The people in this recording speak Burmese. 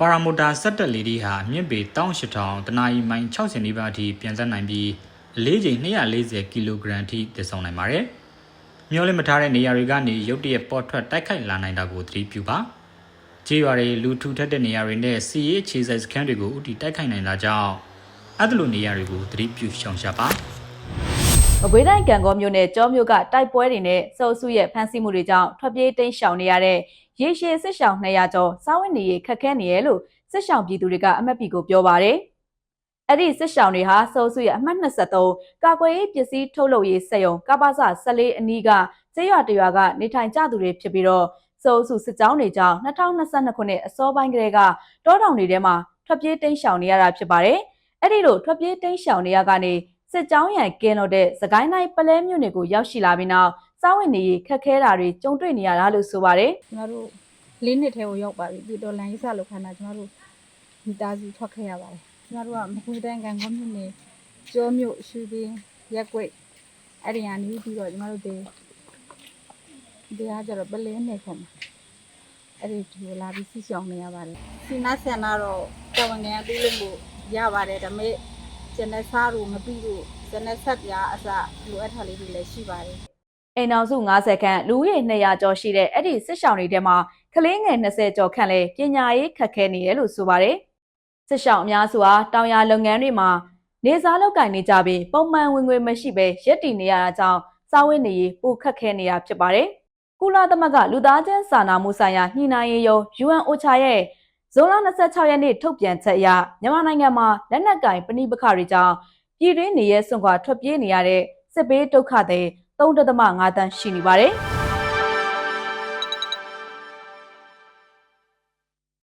ပါရာမိုတာစက်တက်လေးဒီဟာအမြင့်ပေ18000တနာရီမိုင်60နီးပါးအထိပြန်ဆက်နိုင်ပြီးအလေးချိန်240ကီလိုဂရမ်အထိတည်ဆောင်နိုင်ပါတယ်။မျောလင့်မထားတဲ့နေရာတွေကနေရုတ်တရက်ပေါ်ထွက်တိုက်ခိုက်လာနိုင်တာကိုသတိပြုပါ။ကြေးရွာတွေလူထူထပ်တဲ့နေရာတွေနဲ့စီရေးအခြေစိုက်စခန်းတွေကိုဥတီတိုက်ခိုက်နိုင်တာကြောင့်အဲ့ဒီလိုနေရာတွေကိုသတိပြုရှောင်ရှားပါ မကွေးတိုင်းကံကောမြို့နယ်ကျောမြို့ကတိုက်ပွဲတွေနဲ့စောစုရဲ့ဖမ်းဆီးမှုတွေကြောင့်ထွက်ပြေးတိမ်းရှောင်နေရတဲ့ရေရှည်စစ်ရှောင်200ကျော်စားဝတ်နေရေးခက်ခဲနေရလို့စစ်ရှောင်ပြည်သူတွေကအမတ်ပြည်ကိုပြောပါတယ်။အဲ့ဒီစစ်ရှောင်တွေဟာစောစုရဲ့အမှတ်23ကာကွယ်ရေးပစ္စည်းထုတ်လုပ်ရေးစက်ရုံကပ္ပစ14အနီးကကျေးရွာတရွာက နေထိုင်ကြသူတွေဖြစ်ပြီးတော့စောစုစစ်ကြောင်းတွေကြောင့်2022ခုနှစ်အစောပိုင်းကလေးကတောတောင်တွေထဲမှာထွက်ပြေးတိမ်းရှောင်နေရတာဖြစ်ပါတယ်။အဲ့ဒီလိုထွက်ပြေးတိမ်းရှောင်နေရကနေ စစ်ကြောင်းရန်ကင်းလို့တဲ့စကိုင်းတိုင်းပလဲမြို့နယ်ကိုရောက်ရှိလာပြီးနောက်စားဝင်နေရေးခက်ခဲတာတွေကြုံတွေ့နေရတာလို့ဆိုပါတယ်ကျမတို့လေးနှစ်ထဲကိုရောက်ပါပြီဒီတော်လန်ရေးစလောက်ခန္ဓာကျမတို့မိသားစုထွက်ခဲ့ရပါတယ်ကျမတို့ကမကွေးတိုင်းကံကောမြို့နယ်ကျောမြို့ရွှေပင်ရက်ကွက်အဲ့ဒီကနေပြီးတော့ကျမတို့ဒီဒီဟာကျတော့ပလင်းနေခုံအဲ့ဒီဒီကိုလာပြီးစီဆောင်နေရပါတယ်စီနာဆန်နာတော့တဝန်ငယ်အပြီးလို့ကိုရပါတယ်ဒါပေမဲ့ ကျန်တဲ့စားလို့မပြီးလို့ကျန်တဲ့ဆက်ပြားအစလိုအပ်တာလေးတွေလည်းရှိပါတယ်။အိမ်အောင်စု90ခန့်လူဦးရေ200ကျော်ရှိတဲ့အဲ့ဒီစစ်ရှောင်းတွေထဲမှာကလေးငယ်20ကျော်ခန့်လဲပညာရေးခက်ခဲနေတယ်လို့ဆိုပါတယ်။စစ်ရှောင်းအများစုဟာတောင်ယာလုပ်ငန်းတွေမှာနေစားလုပ်ကင်နေကြပြီးပုံမှန်ဝင်ငွေမရှိဘဲရက်တည်နေရတာကြောင့်စားဝတ်နေရေးပိုခက်ခဲနေရဖြစ်ပါတယ်။ကုလသမဂ္ဂလူသားချင်းစာနာမှုဆိုင်ရာညှိနှိုင်းရေးယုံ UNOCHA ရဲ့ ဇွန်လ26ရက်နေ့ထုတ်ပြန်ချက်အရမြန်မာနိုင်ငံမှာလက်နက်ကင်ပဋိပက္ခတွေကြောင့်ပြည်တွင်းနေရဲစွန့်ခွာထွက်ပြေးနေရတဲ့စစ်ဘေးဒုက္ခတွေ3.5တန်းရှိနေပါတယ်။